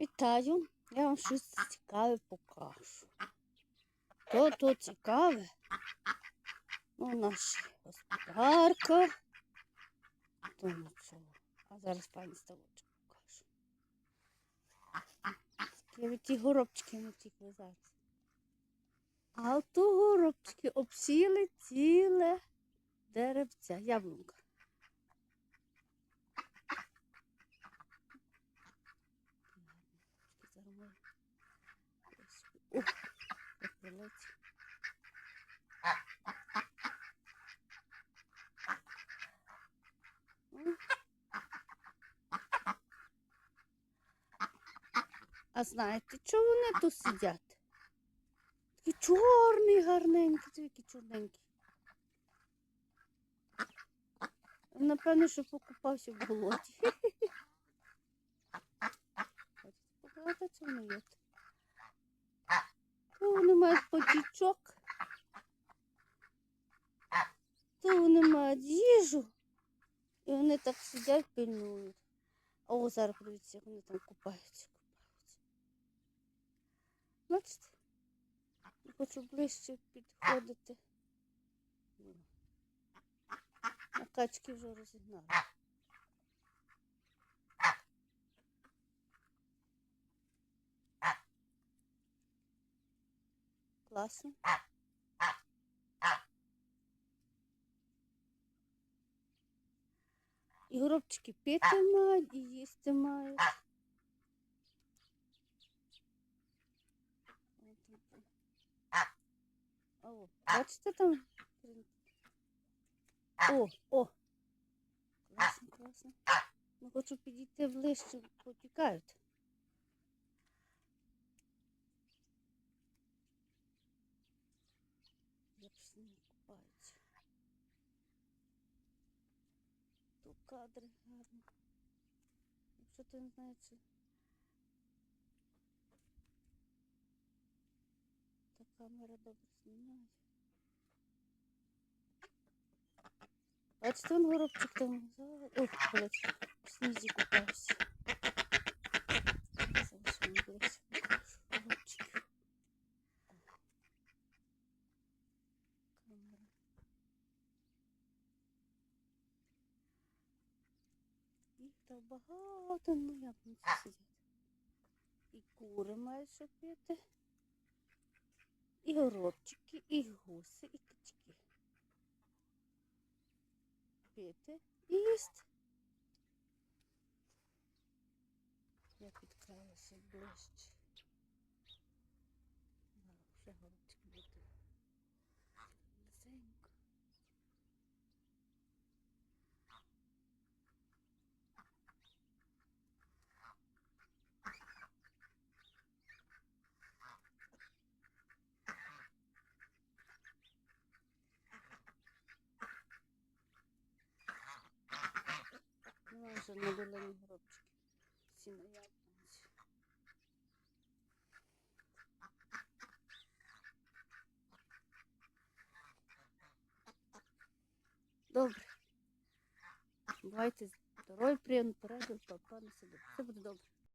Вітаю, я вам щось цікаве покажу. То то цікаве. Ну, наша господарка. То нічого. А зараз пані ставочку покажу. Такі ті горобчики не зараз. А то горобчики обсіли ціле деревця, яблунка. А знаєте, чого вони тут сидять? Такі чорний, гарненький, такі чорненький. Напевно, що покупався в болоті. Хочете показати, вони є? Вони мають потічок. То вони мають їжу. І вони так сидять, пильнують. О, зараз подивіться, вони там купаються, купаються. Бачите? Я Хочу ближче підходити. А качки вже розігнали. Класно. І горобчики пити мають, і їсти мають. О, бачите там? О, о! Класно, класно. Ну, хочу підійти ближче, потікають. Як ж не купаються. Тут кадри гарні. Якщо ти не знаєш, чи та камера добре знімає. Бачите, он горобчик там за... Ох, блядь, в снізі купався. Так багато, ну як вони тут сидять. І кури мають що пити. І горобчики, і гуси, і качки. Пити і їсти. Я підкралася ближче. Зараз ще горобчики буде. Близенько. Ну, вже недолені горобчики. Всі на яблунці. Добре. Бувайте здорові, приємно перегляд, папа на себе. Все буде добре.